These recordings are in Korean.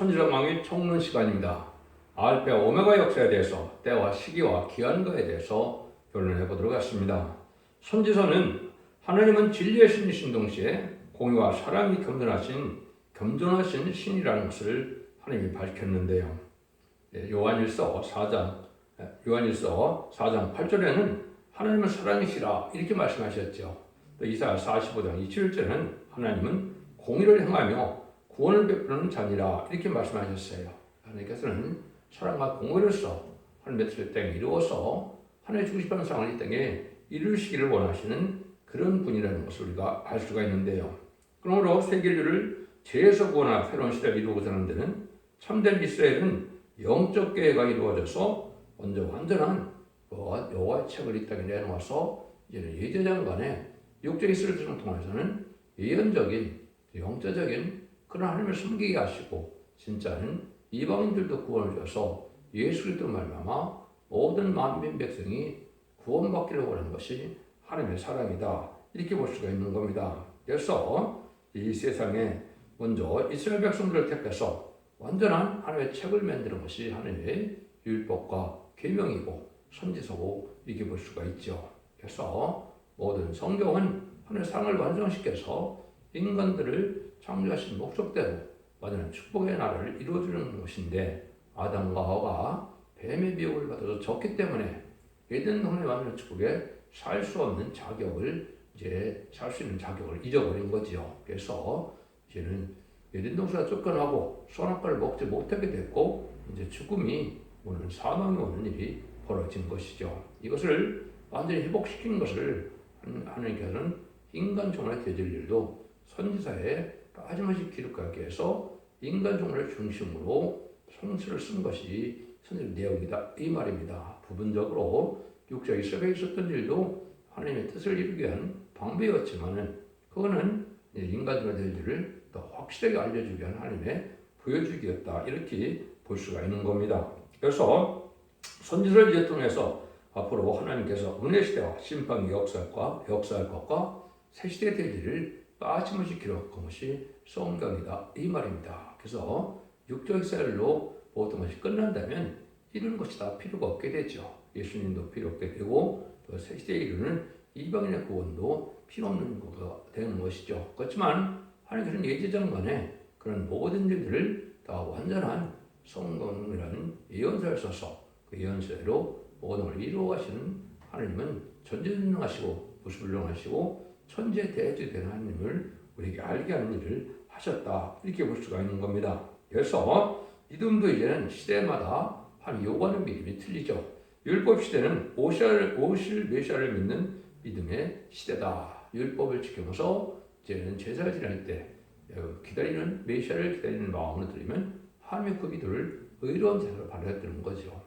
천지전망의 총론 시간입니다. 알파 오메가 역사에 대해서 때와 시기와 기한거에 대해서 변론해 보도록 하겠습니다. 선지서는 하나님은 진리의 신이신 동시에 공의와 사랑이 겸손하신 겸손하신 신이라는 것을 하나님이 밝혔는데요. 예, 요한일서 4장 예, 요한일서 4장 8절에는 하나님은 사랑이시라 이렇게 말씀하셨죠. 또 이사야 45장 27절에는 하나님은 공의를 행하며 구원을 베푸는 자니라 이렇게 말씀하셨어요. 하나님께서는 사랑과 공의로서 하나님의 뜻을 땅에 이루어서 하나님 주고 싶은 상황을 이 땅에 이루시기를 원하시는 그런 분이라는 것을 우리가 알 수가 있는데요. 그러므로 세계를 죄에서 구원한 새로운 시대를 이루고자 하는 데는 참된 이스라엘은 영적 계획가 이루어져서 먼저 완전한 여호와의 책을 이 땅에 내놓아서 이제는 예제장간에 육적 이스라엘을 통해서는 예언적인 영적인 그런 하나님을 섬기게 하시고 진짜는 이방인들도 구원을 줘서 예수 그리스도 말미암아 모든 만민 백성이 구원받기를 원하는 것이 하나님의 사랑이다 이렇게 볼 수가 있는 겁니다. 그래서 이 세상에 먼저 이스라엘 백성들을 택해서 완전한 하나님의 책을 만드는 것이 하나님의 율법과 계명이고 선지서고 이렇게 볼 수가 있죠. 그래서 모든 성경은 하나님의 사랑을 완성시켜서 인간들을 창조하신 목적대로 완전한 축복의 나라를 이루어주는 것인데 아담과 하와가 뱀의 미혹을 받아서 졌기 때문에 에덴 동네 완전 축복에 살 수 없는 자격을 이제 살 수 있는 자격을 잊어버린 거지요. 그래서 이제는 에덴 동산에 쫓겨나고 선악과를 먹지 못하게 됐고 이제 죽음이 오는 사망이 오는 일이 벌어진 것이죠. 이것을 완전히 회복시킨 것을 하나님께서는 인간 종을 되질 일도 선지사에 빠짐없이 기록하게 해서 인간 종을 중심으로 성수를 쓴 것이 선지의 내용이다 이 말입니다. 부분적으로 육자 이스라엘에 있었던 일도 하나님의 뜻을 이루기 위한 방법이었지만은 그거는 인간들의 될 일을 더 확실하게 알려주기 위한 하나님의 보여주기였다 이렇게 볼 수가 있는 겁니다. 그래서 선지서를 이제 통해서 앞으로 하나님께서 은혜 시대와 심판의 역사과 역사할 것과 새 시대 될 일을 빠짐없이 기록한 것이 성경이다 이 말입니다. 그래서 육적 이스라엘로 모든 것이 끝난다면 이루는 것이 다 필요가 없게 되죠. 예수님도 필요 없게 되고 또새 시대에 이루는 이방인의 구원도 필요 없는 거가 되는 것이죠. 그렇지만 하나님께서는 예제장간에 그런 모든 일들을 다 완전한 성경이라는 예언서를 써서 그 예언서로 모든 걸 이루어 가시는 하나님은 전지전능하시고 무수불능하시고 천재 대주 된 하나님을 우리에게 알게 하는 일을 하셨다 이렇게 볼 수가 있는 겁니다. 그래서 믿음도 이제는 시대마다 한 요구하는 믿음이 틀리죠. 율법 시대는 오실, 오실 메시아를 믿는 믿음의 시대다. 율법을 지켜서 이제는 제사를 지낼 때 기다리는 메시아를 기다리는 마음으로 드리면 하나님의 그 기도를 의로운 제사로 받아들이는 거죠.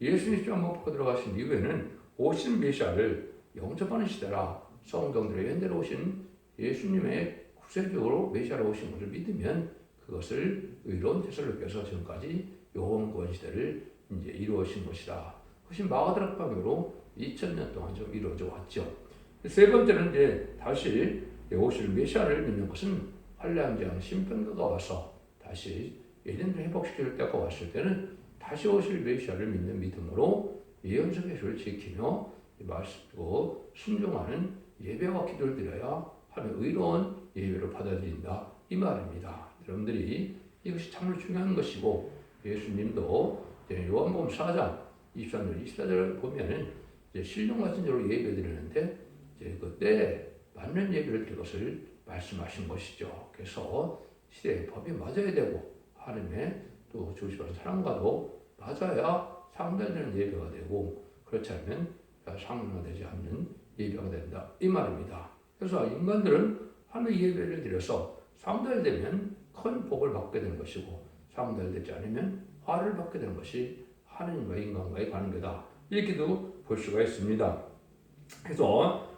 예수님 시험 먹고 들어가신 이후에는 오신 메시아를 영접하는 시대라 성경들의 연대로 오신 예수님의 구세주로 메시아로 오신 것을 믿으면 그것을 의로운 껴서 지금까지 구원 시대를 이제 이루어진 것이다. 그것이 마가다락 방으로 2000년 동안 좀 이루어져 왔죠. 세 번째는 이제 다시 오실 메시아를 믿는 것은 환란 장 심판가가 와서 다시 예전을 회복시킬 때가 왔을 때는 다시 오실 메시아를 믿는 믿음으로 예언서 계시를 지키며 말씀고 순종하는 예배와 기도를 드려야 하는 의로운 예배를 받아들인다 이 말입니다. 여러분들이 이것이 참으로 중요한 것이고 예수님도 요한복음 4장 23절 24절을 보면은 이제 신령 같은 대로 예배 드리는데 이제 그때 맞는 예배를 드릴 것을 말씀하신 것이죠. 그래서 시대의 법이 맞아야 되고 하나님의 또 주시는 사랑과도 맞아야 상달되는 예배가 되고 그렇지 않으면 상달되지 않는 예배가 된다 이 말입니다. 그래서 인간들은 하나님 예배를 드려서 상달되면 큰 복을 받게 되는 것이고 상달되지 않으면 화를 받게 되는 것이 하나님과 인간과의 관계다. 이렇게도 볼 수가 있습니다. 그래서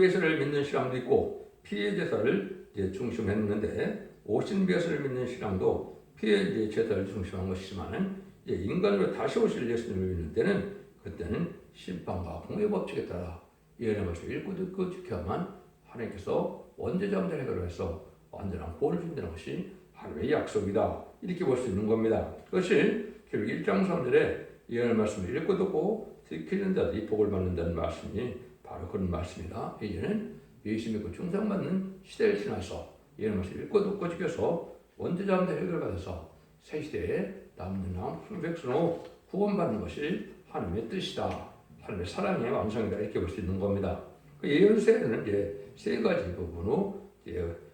메시를 믿는 신앙도 있고 피해 제사를 이제 중심했는데 오신 메시를 믿는 신앙도 피해 제사를 중심한 것이지만은 인간으로 다시 오실 예수님을 믿는 때는 그때는 심판과 공의 법칙에 따라 예언의 말씀 읽고 듣고 지켜야만 하나님께서 원죄 잠자를 해결해서 완전한 구원을 준다는 것이 하나님의 약속이다. 이렇게 볼 수 있는 겁니다. 그것이 결국 일장선들의 예언의 말씀을 읽고 듣고 지키는 자들이 복을 받는다는 말씀이 바로 그런 말씀이다. 이제는 예수 믿고 중상받는 시대를 지나서 예언의 말씀을 읽고 듣고 지켜서 원죄자함대 해결받아서 새 시대에 남는 남 순백수로 구원받는 것이 하나님의 뜻이다. 하나님의 사랑의 완성이다. 이렇게 볼 수 있는 겁니다. 그 예언세는 이제 세 가지 부분으로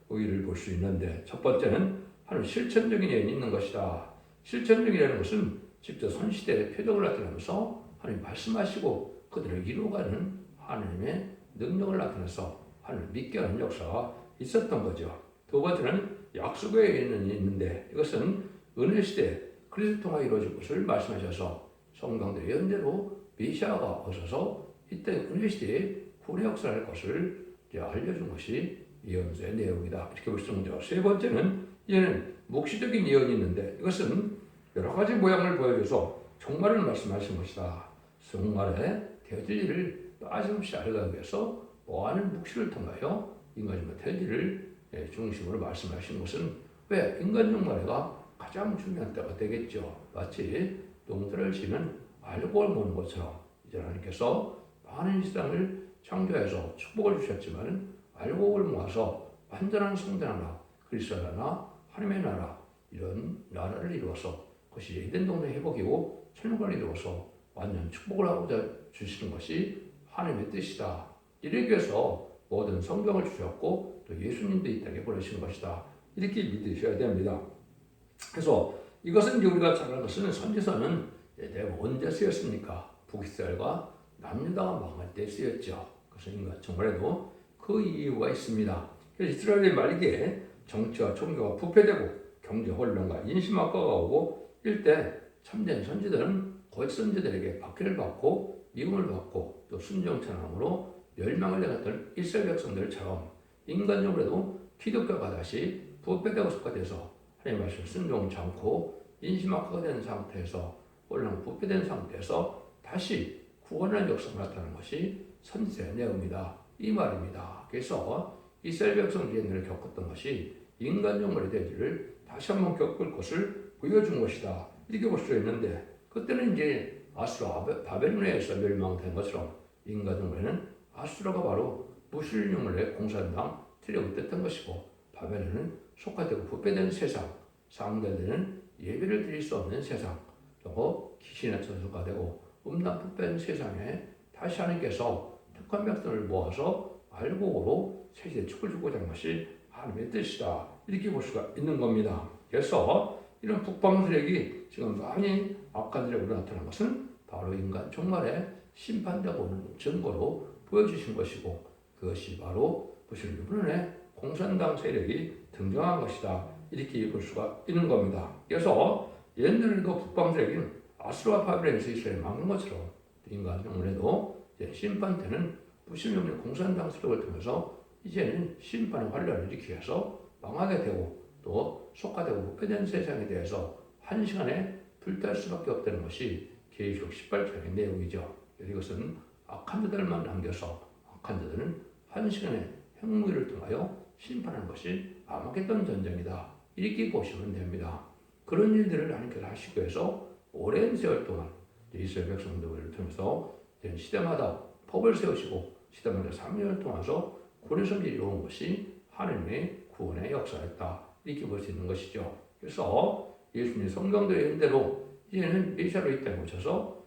의의를 볼 수 있는데 첫 번째는 하나님 실천적인 예언이 있는 것이다. 실천적이라는 것은 직접 선시대의 표적을 나타내면서 하나님 말씀하시고 그들을 이루어가는 하나님의 능력을 나타내서 하나님을 믿게 하는 역사가 있었던 거죠. 두 번째는 약속의 예언이 있는데 이것은 은혜 시대 그리스도 통하 이루어질 것을 말씀하셔서 성경들의 연대로 메시아가 오셔서 이때 은혜 시대에 구원의 역사를 할 것을 이제 알려준 것이 예언서의 내용이다. 이렇게 볼 수 있는 거죠. 세 번째는 이제는 묵시적인 예언이 있는데 이것은 여러 가지 모양을 보여줘서 종말을 말씀하신 것이다. 종말에 되어질 일을 빠짐없이 알아가기 위해서 뭐하는 묵시를 통하여 인간의 되어질 일 중심으로 말씀하신 것은 왜 인간 종말에가 가장 중요한 때가 되겠죠. 마치 농사를 지면 알곡을 모는 것처럼 이제 하나님께서 많은 이 세상을 창조해서 축복을 주셨지만 알곡을 모아서 완전한 성대 나라, 그리스도 나라, 하나님의 나라 이런 나라를 이루어서 그것이 에덴 동네 회복이고 천국을 이루어서 완전 축복을 하고자 주시는 것이 하나님의 뜻이다. 이렇게 해서 모든 성경을 주셨고 또 예수님도 이 땅에 보내신 것이다. 이렇게 믿으셔야 됩니다. 그래서 이것은 우리가 잘 아는 것은 선지서는 내가 언제 쓰였습니까? 북이스라엘과 남유다가 망할 때 쓰였죠. 그래서 정말에도 그 이유가 있습니다. 그래서 이스라엘의 말기에 정치와 종교가 부패되고 경제 혼란과 인심 악화가 오고 일때 참된 선지들은 거짓 선지들에게 박해를 받고 미움을 받고 또 순정천함으로 멸망을 당했던 이스라엘 백성들처럼 인간적으로도 기독교가 다시 부패되고 속화돼서 하나님 말씀 순종치 않고 인심 악화가 된 상태에서 혼란 부패된 상태에서 다시 구원의 역사가 나타나는 것이 선지의 내용이다. 이 말입니다. 그래서 이스라엘 백성들이 옛날에 겪었던 것이 인간적으로의 대지를 다시 한번 겪을 것을 보여준 것이다. 이렇게 볼 수 있는데 그때는 이제 아수라 바벨론에서 멸망된 것처럼 인간적으로는 아수라가 바로 무신론의 공산당 트력을 뜻한 것이고 바벨론은 속화되고 부패된 세상, 상대되는 예배를 드릴 수 없는 세상, 또 귀신의 천수가 되고 음란 부패된 세상에 다시 하나님께서 특한 백성을 모아서 알곡으로 세계에 축을 주고자 하는 것이 하나님의 뜻이다. 이렇게 볼 수가 있는 겁니다. 그래서 이런 북방 세력이 지금 많이 악한 세력으로 나타난 것은 바로 인간 종말에 심판되고 증거로 보여주신 것이고 그것이 바로 무슨 유분의 공산당 세력이 등장한 것이다. 이렇게 볼 수가 있는 겁니다. 그래서 옛날에도 북방 세력은 아수라 바벨론에서 이스라엘 막는 것처럼 인간 종말에도 심판 때는 무신론의 공산당 세력을 통해서 이제는 심판의 환란을 일으키기 위해서 망하게 되고 또 속화되고 부패된 세상에 대해서 한 시간에 불탈 수밖에 없다는 것이 계시록 18장의 내용이죠. 이것은 악한 자들만 남겨서 악한 자들은 한 시간에 핵무기를 통하여 심판하는 것이 아마겟돈 전쟁이다. 이렇게 보시면 됩니다. 그런 일들을 하나님께서 하시기 위해서 오랜 세월 동안 이스라엘 백성들을 통해서 시대마다 법을 세우시고 시대마다 3년을 통해서 고려성이 이루어온 것이 하나님의 구원의 역사였다. 이렇게 볼 수 있는 것이죠. 그래서 예수님 성경도의 현대로 이제는 메시아로 이 땅에 오셔서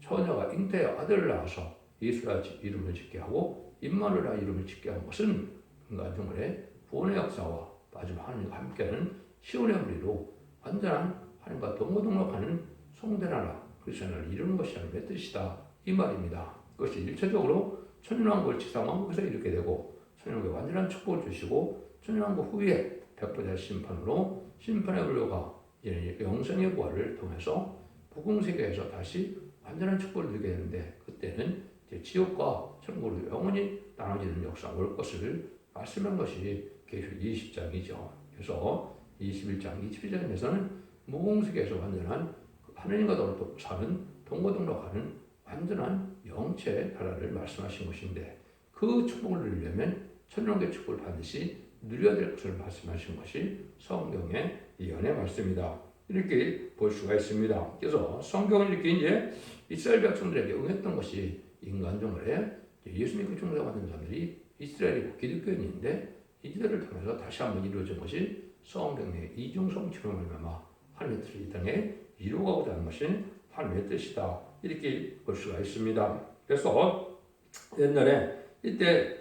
처녀가 잉태의 아들을 낳아서 예수라 이름을 짓게 하고 임마누라 이름을 짓게 한 것은 인간 정말의 구원의 역사와 마지막 하나님과 함께하는 시온의 우리로 완전한 하나님과 동거동락하는 성대나라 그리스도를 이루는 것이 하나님의 뜻이다 이 말입니다. 그것이 일차적으로 천년왕국을 지상왕국에서 이렇게 되고 천년왕국에 완전한 축복을 주시고 천년왕국 후에 백보자 심판으로 심판의 불교가 영생의 부활을 통해서 부궁세계에서 다시 완전한 축복을 누리게 되는데 그때는 지옥과 천국으로 영원히 나눠지는 역사가 올 것을 말씀한 것이 계시록 20장이죠. 그래서 21장, 22장에서는 무궁세계에서 완전한 하느님과 더불어 사는 동거동락하는 완전한 영체 나라를 말씀하신 것인데 그 축복을 누리려면 천년의 축복을 반드시 누려야 될 것을 말씀하신 것이 성경의 예언의 말씀이다. 이렇게 볼 수가 있습니다. 그래서 성경은 이렇게 이제 이스라엘 백성들에게 응했던 것이 인간종을에 예수 믿고 중생하는 자들이 이스라엘이고 기독교인인데 이들을 통해서 다시 한번 이루어진 것이 성경의 이중성취로 말미암아 하나님의 뜻을 이 땅에 이루어가고자 하는 것이 하나님의 뜻이다. 이렇게 볼 수가 있습니다. 그래서 옛날에 이때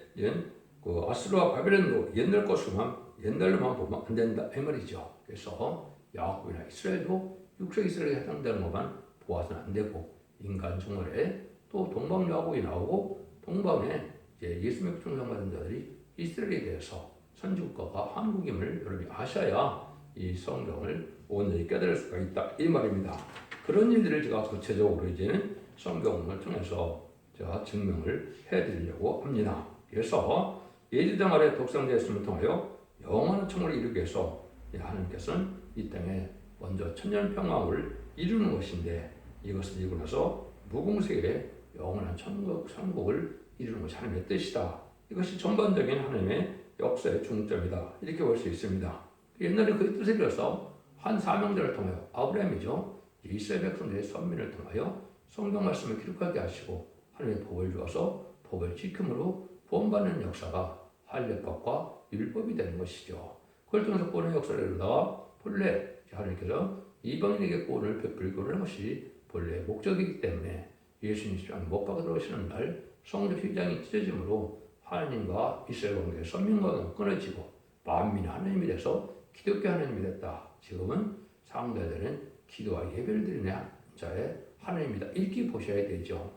그 아스루와 바벨론도 옛날 것으로만 옛날로만 보면 안 된다 이 말이죠. 그래서 야곱이나 이스라엘도 육색 이스라엘에 해당되는 것만 보아서는 안 되고 인간 중월에 또 동방 야곱이 나오고 동방에 이제 예수 믿고 충성받은 자들이 이스라엘에 대해서 선주국가가 한국임을 여러분이 아셔야 이 성경을 온전히 깨달을 수가 있다 이 말입니다. 그런 일들을 제가 구체적으로 이제는 성경을 통해서 제가 증명을 해드리려고 합니다. 그래서 예지당 아래 독상되었음을 통하여 영원한 청을 이루기 위해서 하나님께서는 이 땅에 먼저 천년 평화를 이루는 것인데 이것을 이루고 나서 무궁세에 영원한 천국 천국을 이루는 것이 하나님의 뜻이다. 이것이 전반적인 하나님의 역사의 중점이다. 이렇게 볼 수 있습니다. 옛날에 그 뜻을 이뤄서 한 사명자를 통하여 아브라함이죠. 이스라엘 백성들의 선민을 통하여 성경 말씀을 기록하게 하시고 하나님의 복을 주어서 복을 지킴으로 구원받는 역사가 할례법과 율법이 되는 것이죠. 그걸 통해서 구원의 역사를 이루다가 본래 하나님께서 이방인에게 구원을 베풀고 하는 것이 본래의 목적이기 때문에 예수님 못 박아 들어오시는 날 성적 휘장이 찢어짐으로 하나님과 이스라엘 관계의 선민과는 끊어지고 만민이 하나님이 돼서 기독교 하나님이 됐다. 지금은 상대들은 기도와 예배를 드리는 자의 하나님이다. 이렇게 보셔야 되죠.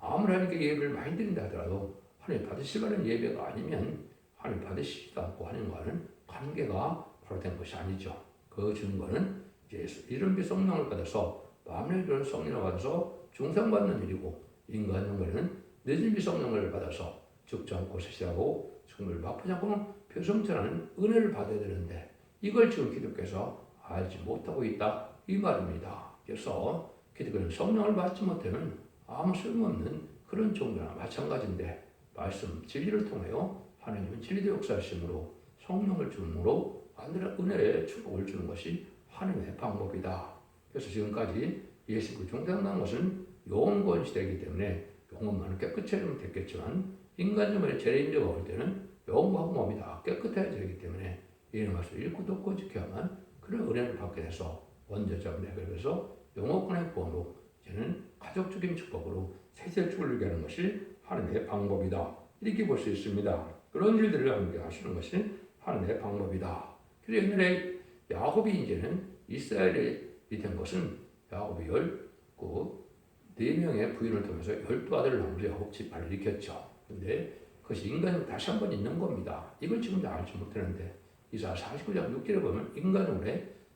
아무리 하나님께 예배를 많이 드린다 하더라도 하나님 받으실 만한 예배가 아니면 하나님 받으시지도 않고 하나님과는 관계가 바로 된 것이 아니죠. 그 증거는 예수 이름비 성령을 받아서 마음의 그런 성령을 받아서 중상받는 일이고 인간 영혼은 늦은 비 성령을 받아서 죽지 않고 세시하고 죽음을 맛보지 않고는 표성전하는 은혜를 받아야 되는데 이걸 지금 기독교에서 알지 못하고 있다 이 말입니다. 그래서 기독교는 성령을 받지 못하면 아무 쓸모없는 그런 종교나 마찬가지인데 말씀 진리를 통하여 하나님은 진리의 역사하심으로 성령을 주므로 하늘의 은혜의 축복을 주는 것이 하나님의 방법이다. 그래서 지금까지 예수 그 종장난 것은 영원 시대이기 때문에 영혼만은 깨끗이 하면 됐겠지만 인간적으로 죄인자가 올 때는 영과 몸이 다 깨끗해야 되기 때문에 이런 것을 읽고 듣고 지켜야만 그런 은혜를 받게 돼서 원죄자를 해결해서 영혼권의 구원으로 이제는 가족적인 축복으로 세세 축을 누게 하는 것이 하나님의 방법이다. 이렇게 볼 수 있습니다. 그런 일들을 함께 하시는 것이 하나님의 방법이다. 그래서 옛날에 야곱이 이제는 이스라엘이 된 것은 야곱이 열그 네 명의 부인을 통해서 열두 아들을 낳으면서 야곱 지파를 일으켰죠. 근데 그것이 인간으로 다시 한 번 있는 겁니다. 이걸 지금도 알지 못하는데 이사 49장 6절에 보면 인간으로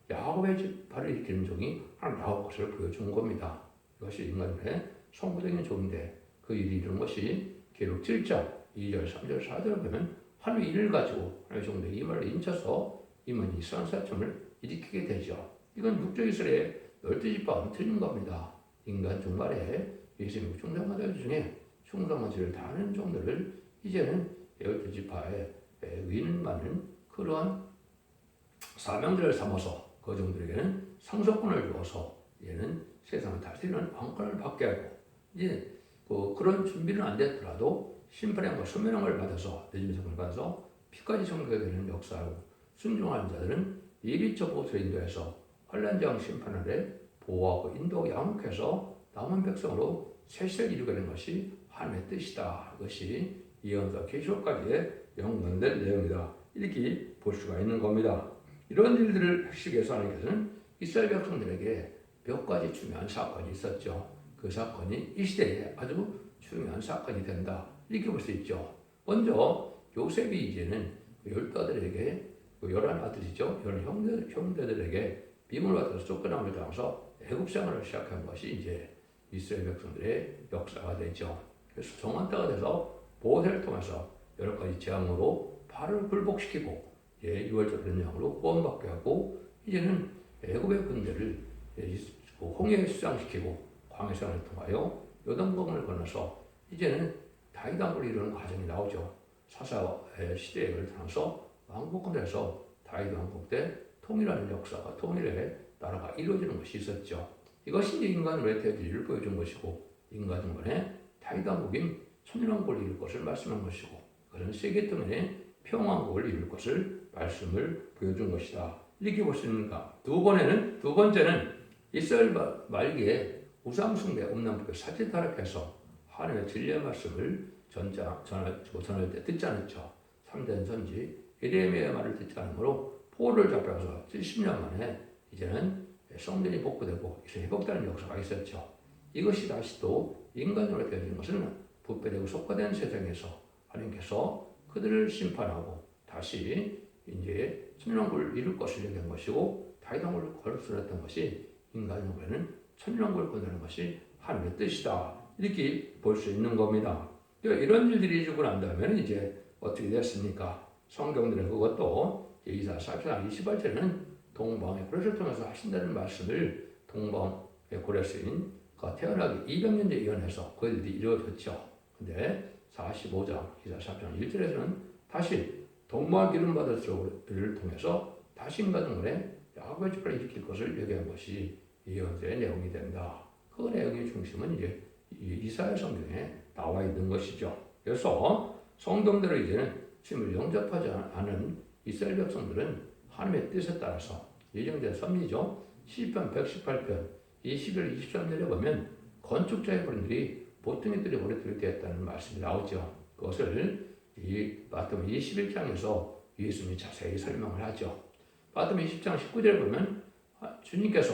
야곱의 지파를 일으키는 종이 하나님 야곱 것을 보여준 겁니다. 이것이 인간의 성부적인 종인데 그 일이 이룬 것이 기록 7장 2절, 3절, 4절을 보면 하나님의 일을 가지고 하나님의 종들이 이 말을 인쳐서 이스라엘 사점을 일으키게 되죠. 이건 육적 이스라엘의 열두 지파와 틀린 겁니다. 인간 종말에 예수님 충성마들 중에 죄를 다하는 종들을 이제는 열두 지파의 위인만은 그러한 사명들을 삼아서 그 종들에게는 상속권을 주어서 얘는 세상을 다스리는 왕권을 받게 하고 이제 그 그런 준비는 안 됐더라도 심판의 수면함을 받아서 늦은 성을 받아서 피까지 정결 되는 역사하고 순종하는 자들은 예비적 보수를 인도해서 환란장 심판을 보호하고 인도하고 양육해서 남은 백성으로 세세를 이루게 된 것이 하나님의 뜻이다. 그것이 이언서 계시록까지의 연관된 내용이다. 이렇게 볼 수가 있는 겁니다. 이런 일들을 위해서 하나님께서는 이스라엘 백성들에게 몇 가지 중요한 사건이 있었죠. 그 사건이 이 시대에 아주 중요한 사건이 된다. 이렇게 볼 수 있죠. 먼저 요셉이 이제는 그 열두 아들에게 그 열한 아들이죠. 열한 형제, 형제들에게 미움을 받아서 당해서 애국 생활을 시작한 것이 이제 이스라엘 백성들의 역사가 되죠. 그래서 정한때가 돼서 보호세를 통해서 여러 가지 재앙으로 발을 굴복시키고 예, 6월절 변형으로 구원받게 하고 이제는 애굽의 군대를 예, 그 홍해에 수장시키고 광해산을 통하여 요단강을 건너서 이제는 다이당을 이루는 과정이 나오죠. 사사의 시대를 통해서 왕국권에서 다윗 왕국 때 통일하는 역사가 통일의 나라가 이루어지는 것이 있었죠. 이것이 인간의 대지를 보여준 것이고 인간의 다윗 왕국인 천일왕국을 이룰 것을 말씀한 것이고 그런 세계 때문에 평왕국을 이룰 것을 말씀을 보여준 것이다. 이렇게 볼 수 있는가? 두 번에는 두 번째는 이스라엘 마- 말기에 우상숭배 없는 사지 타락해서 하나님의 진리의 말씀을 전자 전할 전할 때 듣지 않았죠. 3대 선지 예레미야의 말을 듣지 않으므로 포로를 잡혀서 70년 만에 이제는 성전이 복구되고 이제 회복되는 역사가 있었죠. 이것이 다시 또 인간으로 되어진 것은 부패되고 속화된 세상에서 하나님께서 그들을 심판하고 다시 이제 천년왕국을 이룰 것을 얘기한 것이고 다윗왕국을 거듭스렸던 것이 인간으로는 천년왕국을 건드는 것이 하나님의 뜻이다. 이렇게 볼 수 있는 겁니다. 그러니까 이런 일들이 있고 난 다음에는 이제 어떻게 됐습니까? 성경들은 그것도 이사 4장 28절에는 동방의 고레스를 통해서 하신다는 말씀을 동방의 고레스인 그 태어나기 200년 전에 예언해서 그 일이 이루어졌죠. 근데 45장 이사 4장 1절에서는 다시 동방 기름 받을 를 통해서 다시 인간의 야곱의 집을 일으킬 것을 얘기한 것이 예언서의 내용이 된다. 그 내용의 중심은 이제 이 이사야 성경에 나와 있는 것이죠. 그래서 성경대로 이제는 주님을 영접하지 않은 이스라엘 백성들은 하나님의 뜻에 따라서 예정된 섭리죠. 시편 118편 21절 23절에 보면 건축자의 본들이 보통이들이 머리들이 되었다는 말씀이 나오죠. 그것을 이 마태복음 21장에서 예수님이 자세히 설명을 하죠. 마태복음 20장 19절에 보면 아, 주님께서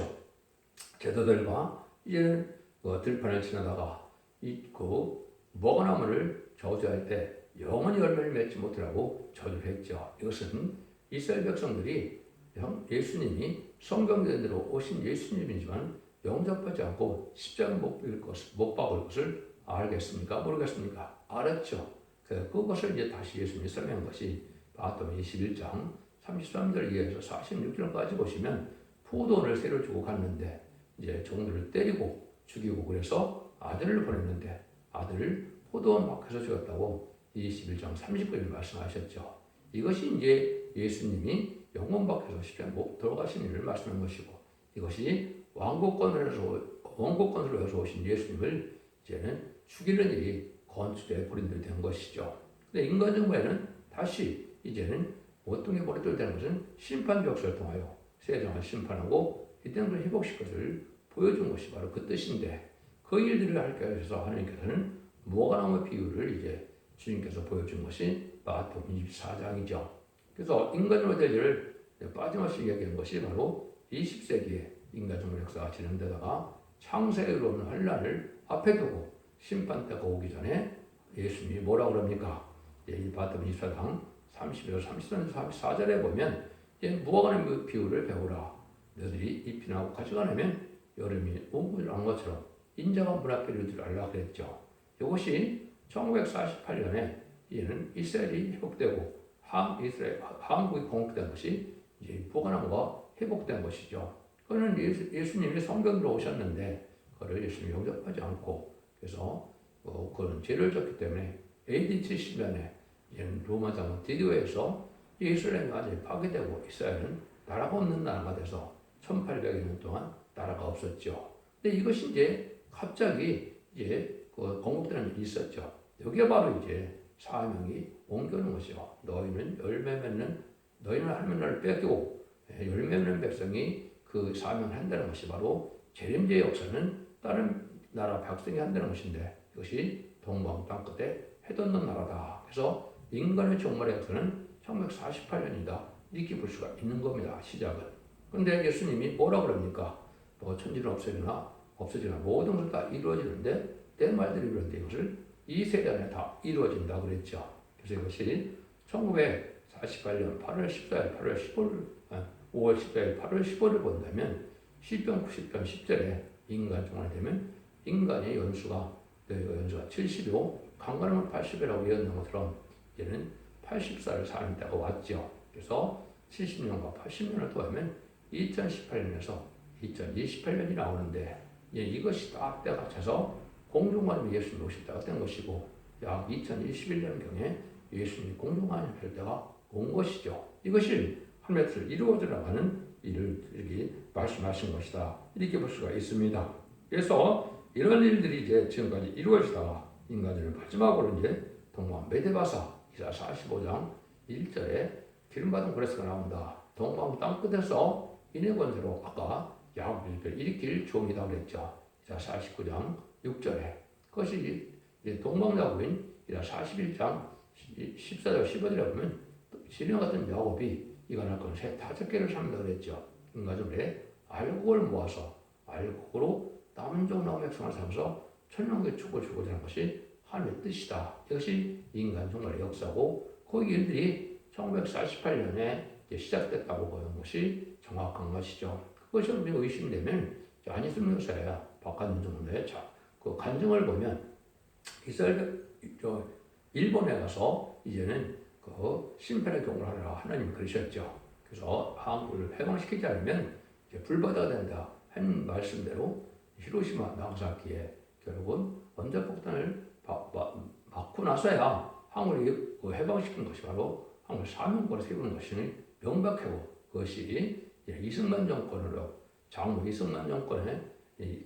제자들과 이제 그 들판을 지나다가 이그 먹어나무를 저주할 때 영원히 열매를 맺지 못하라고 저주를 했죠. 이것은 이스라엘 백성들이 형- 예수님이 성경대로 오신 예수님이지만 영접하지 않고 십자가 못 박을 것을 못 박을 것을 알겠습니까? 모르겠습니까? 알았죠. 그 그것을 이제 다시 예수님이 설명한 것이 마태복음 21장 33절 이하에서 46절까지 보시면 포도원을 새로 주고 갔는데 이제 종들을 때리고 죽이고 그래서 아들을 보냈는데 아들을 포도원 밖에서 죽였다고 21장 39절 말씀하셨죠. 이것이 이제 예수님이 영원 밖에서 십자가 못 돌아가신 일을 말씀한 것이고 이것이 왕국권으로서 왕국권으로서 오신 예수님을 이제는 죽이는 일이 건축의 본인들이 된 것이죠. 근데 인간 정부에는 다시 이제는 모퉁이 머리들 되는 것은 심판 역사를 통하여 세상을 심판하고 이때는 그 회복시킬 것을 보여준 것이 바로 그 뜻인데 그 일들을 할게 하셔서 하나님께서는 무화과나무 비유를 이제 주님께서 보여준 것이 마태복음 24장이죠. 그래서 인간으로 될 일을 빠짐없이 얘기한 것이 바로 20세기에 인간정부 역사가 진행되다가 창세기로는 환란을 앞에 두고 심판 때가 오기 전에 예수님이 뭐라 그럽니까? 예, 이 마태복음 24장 31절, 33절, 34절에 보면 예, 무화과나무 비유를 배우라. 너희들이 잎이 나고 가지가 나면 여름이 오고난 것처럼 인자가 문 앞에 이를 줄 알라 그랬죠. 이것이 1948년에 이는 이스라엘이 회복되고 한국이 건국된 것이 이제 무화과나무가 회복된 것이죠. 그는 예수, 예수 님이 성경으로 오셨는데 그를 예수님 영접하지 않고 그래서 어, 그는 죄를 졌기 때문에 AD 70년에 로마 장군 디디오에서 완전히 파괴되고 이스라엘은 나라가 없는 나라가 돼서 1800여 년 동안 나라가 없었죠. 근데 이것이 이제 갑자기 이제 그 건국되는 일이 있었죠. 여기에 바로 이제 사명이 옮겨오는 것이죠. 너희는 열매 맺는 너희는 할머니를 예, 맺는 백성이 그 사명을 한다는 것이 바로 재림제의 역사는 다른 나라 백성이 한다는 것인데 이것이 동방 땅 끝에 해돋는 나라다. 그래서 인간의 종말의 역사는 1948년이다. 이렇게 볼 수가 있는 겁니다. 시작은. 그런데 예수님이 뭐라 그럽니까? 뭐 천지는 없어지나 없어지나 모든 것다 이루어지는데 내 말들이 그런데 이것을 이 세대 안에 다 이루어진다 그랬죠. 그래서 이것이 1948년 8월 14일, 8월 15일, 5월 14일, 8월 15일을 본다면 10편 90편 10절에 인간 종말되면 인간의 연수가 너희가 연수가 70이고 강간하면 80이라고 예언한 것처럼 이제는 80살을 사는 때가 왔죠. 그래서 70년과 80년을 더하면 2018년에서 2028년이 나오는데 예, 이것이 딱 때가 차서 공중관이 예수님 오실 때가 된 것이고 약 2021년경에 예수님이 공중관이 될 때가 온 것이죠. 이것이 하늘에서 이루어져 나가는 일을 이렇게 말씀하신 것이다. 이렇게 볼 수가 있습니다. 그래서 이런 일들이 이제 지금까지 이루어지다가 인간들은 마지막으로 이제 동방 메데바사 이사 45장 1절에 기름받은 그레스가 나온다. 동방 땅 끝에서 인의 권세로 아까 야곱을 일으킬 종이다 그랬죠. 이사 49장 6절에 그것이 동방 야곱인 이사 41장 14절 15절에 보면 시련 같은 야곱이 이간할 것세 다섯 개를 삽니다 그랬죠. 인가족에 알곡을 모아서 알곡으로 남은 종 남은 백성을 삼아서 천년의 축을 주고자 하는 것이 하나님의 뜻이다. 이것이 인간 종말의 역사고 그 일들이 1948년에 시작됐다고 보는 것이 정확한 것이죠. 그것이 의심되면 안희승 역사야 박한준 정도의 그 간증을 보면 이스라엘 저 일본에 가서 이제는 그 심판의 경고를 하라 하나님 그러셨죠. 그래서 한국을 해방시키지 않으면 이제 불바다가 된다 한 말씀대로 히로시마 나가사키에 결국은 원자폭탄을 맞고 나서야 한국을 그 해방시킨 것이 바로 한국 사명권을 세우는 것이 명백하고 그것이 이승만 정권으로 장로 이승만 정권에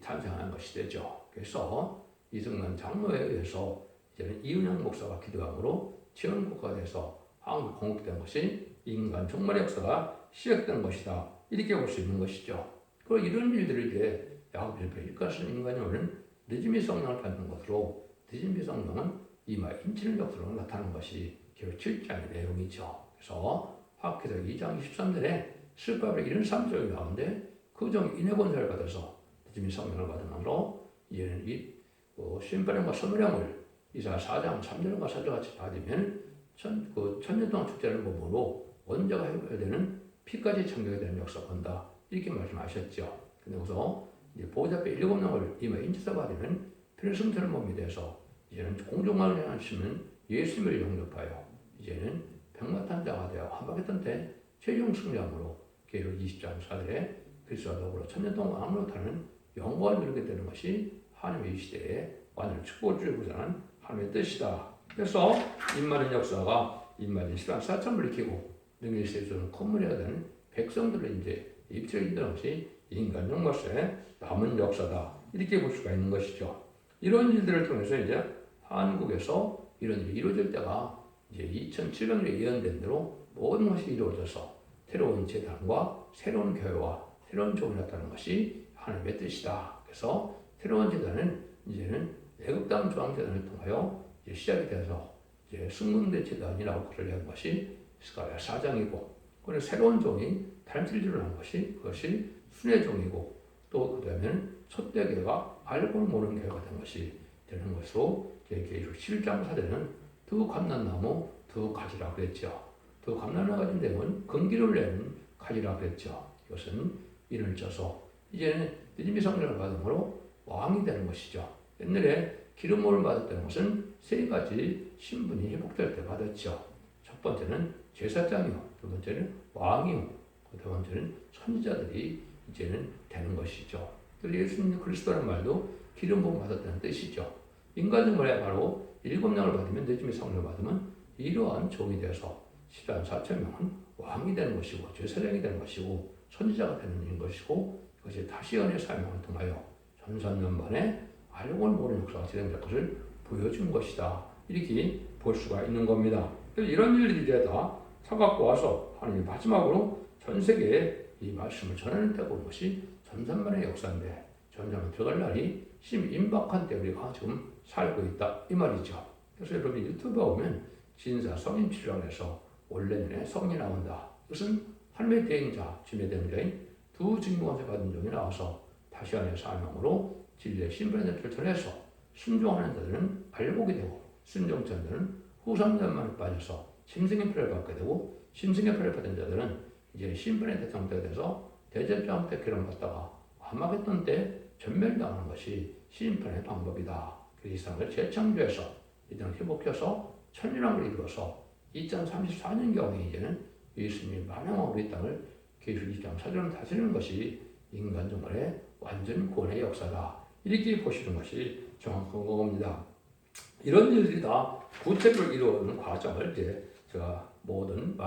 탄생한 것이 되죠. 그래서 이승만 장로에 의해서 이제는 이은영 목사가 기도함으로 지원국가 돼서 한국 공급된 것이 인간 종말 역사가 시작된 것이다. 이렇게 볼 수 있는 것이죠. 그리고 이런 일들을 이제 야곱 일배 일가스 인간이 오는 늦음이 성령을 받는 것으로 늦음이 성령은 이마 인치는 역사로 나타나는 것이 기록 7장의 내용이죠. 그래서 학기도 2장 23절에 슬밥을 이런 3절이 나오는데 그중 인의 권세를 받아서 늦음이 성령을 받은 으로 이제는 이 어, 신바령과 선물령을 이사 4장 3절과 4절 같이 받으면 천, 그 천년 동안 축제를 몸으로 원자가 해결 되는 피까지 청결이 되는 역사가 온다. 이렇게 말씀하셨죠. 근데 우선 이제 보호자께 일곱 명을 이마 인치사 받으면 필승처럼 몸이 돼서 이제는 공중만을 하시면 예수님을 영접하여 이제는 백마탄 자가 되어 한박했던 때 최종 승리함으로 계로 20장 4절에 그리스도와 더불어 천년 동안 아무로 타는 영광을 누리게 되는 것이 하나님의 이 시대에 완전 축복을 주고자 하는 하나님의 뜻이다. 그래서 인마는 역사가 인마는 시간 사천을 익히고 능일세주는 콧물이가 되는 백성들을 이제 입체에 있는 것이 인간 영마세 남은 역사다. 이렇게 볼 수가 있는 것이죠. 이런 일들을 통해서 이제 한국에서 이런 일이 이루어질 때가 이제 2700년에 예언된 대로 모든 것이 이루어져서 새로운 재단과 새로운 교회와 새로운 종이 나타나는 것이 하나님의 뜻이다. 그래서 새로운 재단은 이제는 애국당 중앙재단을 통하여 이제 시작이 돼서 이제 승문대 재단이라고 그러려는 것이 스가랴 4장이고 그리고 새로운 종이 단칠주를 한 것이 그것이 순회 종이고 또 그다음에는 첫대교가 알고 모르는 교회가 된 것이 되는 것으로 계시록 7장 사대는 두 감난나무 두 가지라 그랬죠. 두 감난나무 가진 데는 근기를 내는 가지라 그랬죠. 이것은 이를 쪄서 이제는 느림이 성령을 받음으로 왕이 되는 것이죠. 옛날에 기름모를 받았다는 것은 세 가지 신분이 회복될 때 받았죠. 첫 번째는 제사장이요, 두 번째는 왕이요, 그 두 번째는 선지자들이 이제는 되는 것이죠. 예수님 그리스도라는 말도 기름 부음 받았다는 뜻이죠. 인간은 바로 일곱 명을 받으면 내짐의 성령을 받으면 이러한 종이 되어서 10만 4천 명은 왕이 되는 것이고 제사장이 되는 것이고 선지자가 되는 것이고 그것이 다시 연의 사명을 통하여 전산년 만에 알고 모르는 역사가 진행될 것을 보여준 것이다. 이렇게 볼 수가 있는 겁니다. 이런 일들이 다 사갖고 와서 하나님 마지막으로 전 세계에 이 말씀을 전하는 때가 온 것이 전산만의 역사인데 전산만 들어갈 날이 심 임박한 때 우리가 지금 살고 있다 이 말이죠. 그래서 여러분 유튜브에 오면 진사 성인 치료원에서 올 내년에 성이 나온다. 이것은 할매 대행자, 주매 대행자인 두 증거원세 받은 종이 나와서 다시 한의 사명으로 진리의 신분의 을 전해서 순종하는 자들은 발복이 되고 순종자들은 후삼전만에 빠져서 심승의 표를 받게 되고 심승의 표를 받은 자들은 이제 신분의 대상자가 돼서 대제장 때 기름 받다가 아마겟돈 때 전멸당하는 것이 심판의 방법이다. 그 이상을 재창조해서 이들은 회복해서 천일왕을 이루어서 2034년경에 이제는 예수님이 만왕으로 우리 땅을 계속 2장 사전을 다스리는 것이 인간 정말의 완전 구원의 역사다. 이렇게 보시는 것이 정확한 겁니다. 이런 일들이 다 구체적으로 이루어오는 과정을 이제 제가 모든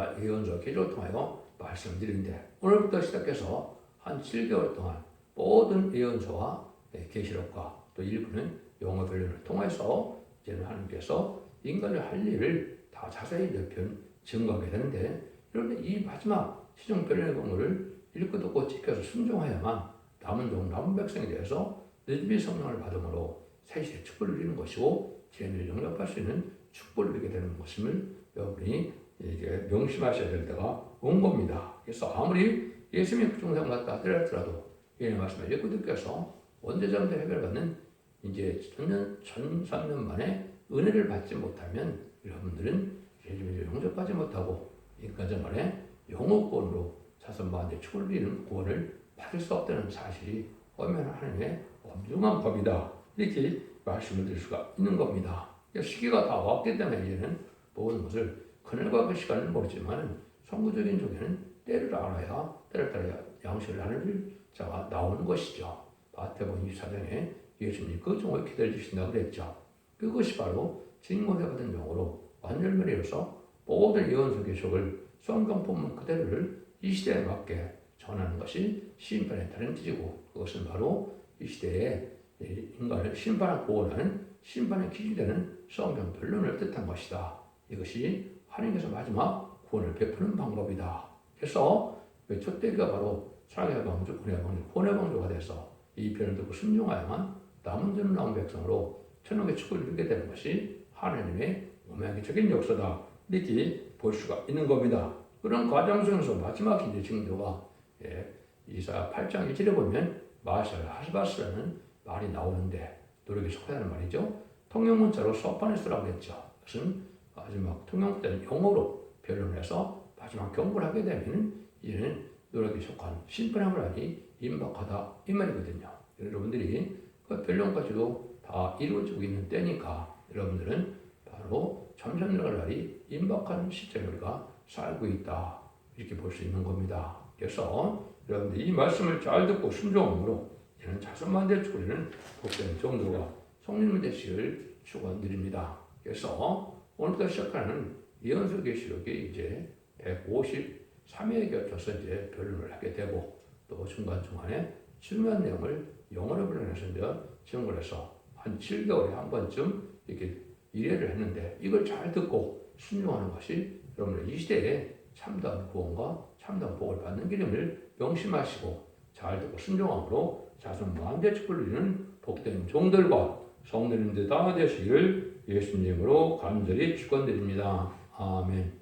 기조를 통하여 말씀드리는데 오늘부터 시작해서 한 7개월 동안 모든 예언서와 예, 계시록과 또 일부는 영어 변론을 통해서 이제는 하나님께서 인간의 할 일을 다 자세히 넓힌 증거하게 되는데 여러분 이 마지막 시종 변론의 공을 읽고 듣고 지켜서 순종하야만 남은 종 남은 백성에 대해서 느낌의 성령을 받음으로 새시의 축복을 누리는 것이고 죄를 영접할 수 있는 축복을 누리게 되는 것임을 여러분이 이제 명심하셔야 될 때가 온 겁니다. 그래서 아무리 예수님의 중상 같다 하더라도 이 말씀을 읽고 듣고서 원대장대 해결받는 이제 천년 천삼년 만에 은혜를 받지 못하면 여러분들은 예수님을 영접하지 못하고 인간생활에 영어권으로 자선반대 축을 누리는 구원을 받을 수 없다는 사실이 엄연한 하나님의 엄중한 법이다. 이렇게 말씀을 드릴 수가 있는 겁니다. 시기가 다 왔기 때문에 이제는 모든 것을 그날과 그 시간을 모르지만 선구적인 쪽에는 때를 알아야 때를 따라 양식을 나눌 자가 나오는 것이죠. 마태복음 24장에 예수님이 그 종을 기다려 주신다고 그랬죠. 그것이 바로 진고대 같은 종으로 완전히 이어서 모든 예언서 계속을 성경 본문 그대로를 이 시대에 맞게 전하는 것이 심판의 다른 뜻이고 그것은 바로 이 시대에 인간을 심판하고 구원하는 심판의 기준이 되는 성경 변론을 뜻한 것이다. 이것이 하나님께서 마지막 구원을 베푸는 방법이다. 그래서 첫대기가 바로 사랑의 방주, 은혜의 방주, 혼의 방주가 돼서 이 편을 듣고 순종하야만 남은 자는 남은 백성으로 천국의 축을 누리게 되는 것이 하나님의 오명기적인 역사다. 이렇게 볼 수가 있는 겁니다. 그런 과정 속에서 마지막 이제 징조가 예, 이사 8장 1절에 보면 마샬 하스바스라는 말이 나오는데 노력이 속하다는 말이죠. 통용문자로 서파네스라고 했죠. 그것은 마지막 통용 때는 영어로 변론해서 마지막 경고를 하게 되면 이는 노력이 속한 심판함을 하니 임박하다 이 말이거든요. 여러분들이 그 변론까지도 다 이루어지고 있는 때니까 여러분들은 바로 점점 날이 임박하는 시점에 우리가 살고 있다 이렇게 볼 수 있는 겁니다. 그래서 여러분들 이 말씀을 잘 듣고 순종함으로 이는 자선만대 축구리는 복된 정도가 성령의 되시기를 축원드립니다. 그래서 오늘부터 시작하는 예언서 계시록이 이제 153회에 겹쳐서 이제 변론을 하게 되고 또 중간중간에 중요한 내용을 영어로 변론해서 이제 지원을 해서 한 7개월에 한 번쯤 이렇게 일회를 했는데 이걸 잘 듣고 순종하는 것이 여러분의 이 시대에 참다운 구원과 참다운 복을 받는 기름을 명심하시고 잘 듣고 순종함으로 자손 만대 축복을 누리는 복된 종들과 성도님들 다 되시길 예수님으로 간절히 축원드립니다. 아멘.